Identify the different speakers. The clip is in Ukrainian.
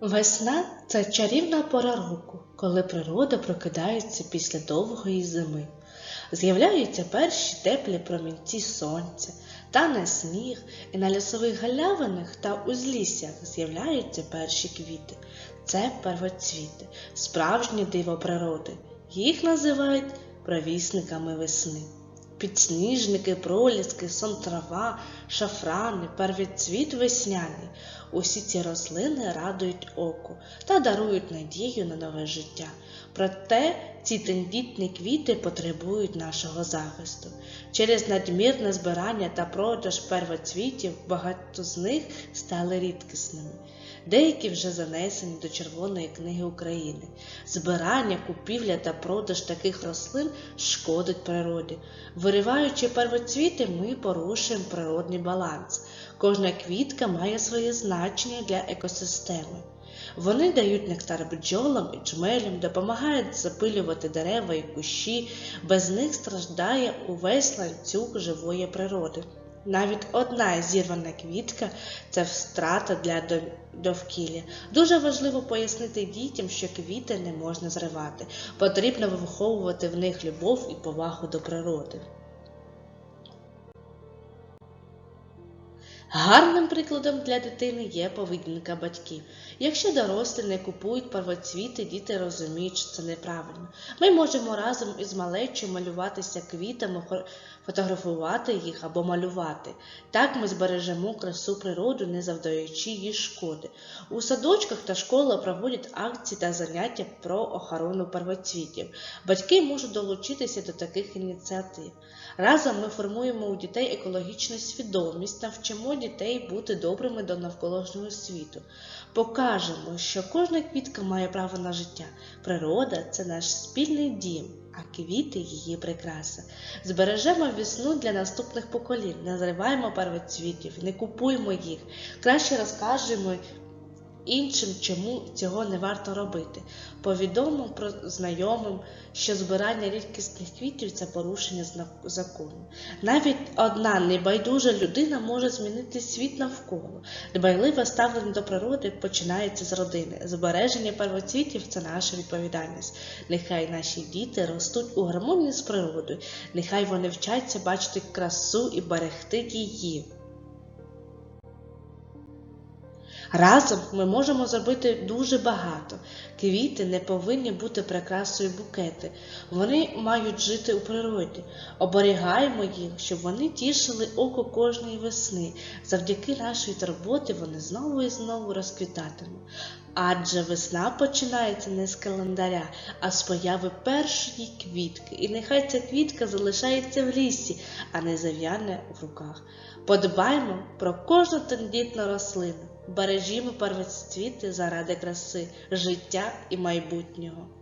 Speaker 1: Весна це чарівна пора року, коли природа прокидається після довгої зими. З'являються перші теплі промінці сонця, тане сніг, і на лісових галявинах та узліссях з'являються перші квіти. Це первоцвіти, справжнє диво природи. Їх називають провісниками весни. Підсніжники, проліски, сон трава, шафрани, первоцвіт весняний. Усі ці рослини радують око та дарують надію на нове життя. Проте ці тендітні квіти потребують нашого захисту. Через надмірне збирання та продаж первоцвітів багато з них стали рідкісними. Деякі вже занесені до Червоної книги України. Збирання, купівля та продаж таких рослин шкодить природі. Вириваючи первоцвіти, ми порушуємо природний баланс. Кожна квітка має своє значення для екосистеми. Вони дають нектар бджолам і джмелям, допомагають запилювати дерева і кущі, без них страждає увесь ланцюг живої природи. Навіть одна зірвана квітка це втрата для довкілля. Дуже важливо пояснити дітям, що квіти не можна зривати. Потрібно виховувати в них любов і повагу до природи. Гарним прикладом для дитини є поведінка батьків. Якщо дорослі не купують первоцвіти, діти розуміють, що це неправильно. Ми можемо разом із малечою малюватися квітами, фотографувати їх або малювати. Так ми збережемо красу природи, не завдаючи їй шкоди. У садочках та школах проводять акції та заняття про охорону первоцвітів. Батьки можуть долучитися до таких ініціатив. Разом ми формуємо у дітей екологічну свідомість та вчимо дітей бути добрими до навколишнього світу. Покажемо, що кожна квітка має право на життя. Природа це наш спільний дім, а квіти її прикраса. Збережемо весну для наступних поколінь, не зриваємо первоцвітів, не купуємо їх. Краще розкажемо іншим, чому цього не варто робити. Повідомимо про знайомим, що збирання рідкісних квітів це порушення закону. Навіть одна небайдужа людина може змінити світ навколо. Дбайливе ставлення до природи починається з родини. Збереження первоцвітів це наша відповідальність. Нехай наші діти ростуть у гармонії з природою, нехай вони вчаться бачити красу і берегти її. Разом ми можемо зробити дуже багато. Квіти не повинні бути прикрасою букети. Вони мають жити у природі. Оберігаємо їх, щоб вони тішили око кожної весни. Завдяки нашій турботі вони знову і знову розквітатимуть. Адже весна починається не з календаря, а з появи першої квітки. І нехай ця квітка залишається в лісі, а не зав'яне в руках. Подбаймо про кожну тендітну рослину. Бережімо первоцвіти заради краси, життя і майбутнього.